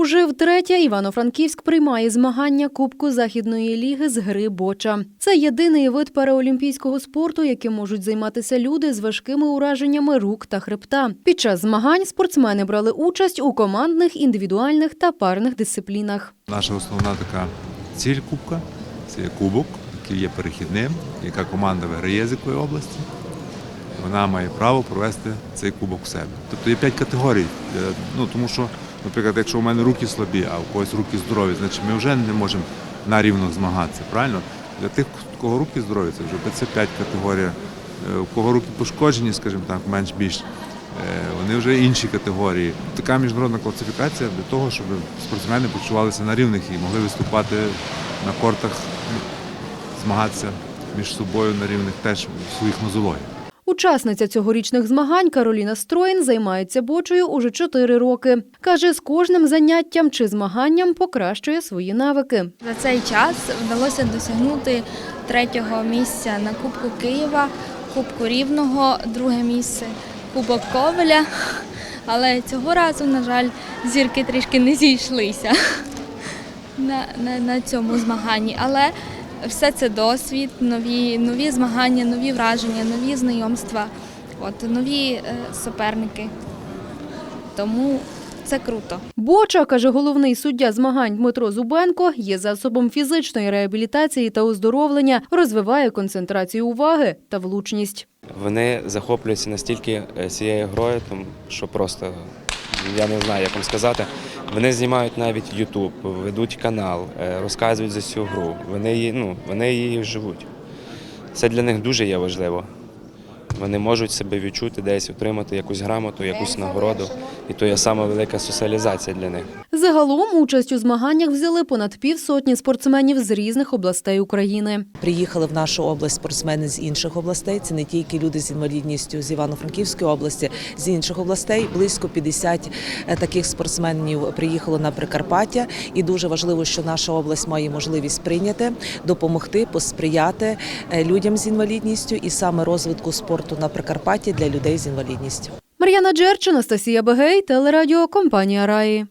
Уже втретє Івано-Франківськ приймає змагання Кубку Західної ліги з гри боча. Це єдиний вид параолімпійського спорту, яким можуть займатися люди з важкими ураженнями рук та хребта. Під час змагань спортсмени брали участь у командних, індивідуальних та парних дисциплінах. Наша основна така ціль кубка це кубок, який є перехідним, яка команда виграє з якої області. Вона має право провести цей кубок в себе. Тобто є п'ять категорій. Е, Ну, тому що, наприклад, якщо у мене руки слабі, а у когось руки здорові, значить ми вже не можемо на рівно змагатися. Правильно? Для тих, у кого руки здорові, це вже це п'ять категорій. Е, У кого руки пошкоджені, скажімо так, менш-більш, е, вони вже інші категорії. Така міжнародна класифікація для того, щоб спортсмени почувалися на рівних і могли виступати на кортах, змагатися між собою на рівних теж в своїх нозологіях. Учасниця цьогорічних змагань Кароліна Строїн займається бочою уже 4 роки. Каже, з кожним заняттям чи змаганням покращує свої навики. За цей час вдалося досягнути третього місця на Кубку Києва, Кубку Рівного, друге місце, Кубок Ковеля. Але цього разу, на жаль, зірки трішки не зійшлися на, на, на цьому змаганні. Але все це досвід, нові, нові змагання, нові враження, нові знайомства, от, нові е, суперники. Тому це круто. Боча, каже головний суддя змагань Дмитро Зубенко, є засобом фізичної реабілітації та оздоровлення, розвиває концентрацію уваги та влучність. Вони захоплюються настільки е, цією грою, що просто я не знаю, як вам сказати. Вони знімають навіть YouTube, ведуть канал, е, розказують за цю гру. Вони її, ну, вони її живуть. Це для них дуже є важливо. Вони можуть себе відчути десь, отримати якусь грамоту, якусь нагороду. І то є саме велика соціалізація для них. Загалом участь у змаганнях взяли понад півсотні спортсменів з різних областей України. Приїхали в нашу область спортсмени з інших областей. Це не тільки люди з інвалідністю з Івано-Франківської області, з інших областей. Близько 50 таких спортсменів приїхало на Прикарпаття. І дуже важливо, що наша область має можливість прийняти, допомогти, посприяти е, людям з інвалідністю і саме розвитку спорту на Прикарпатті для людей з інвалідністю. Мар'яна Джерч, Анастасія Бегей, телерадіо компанія Раї.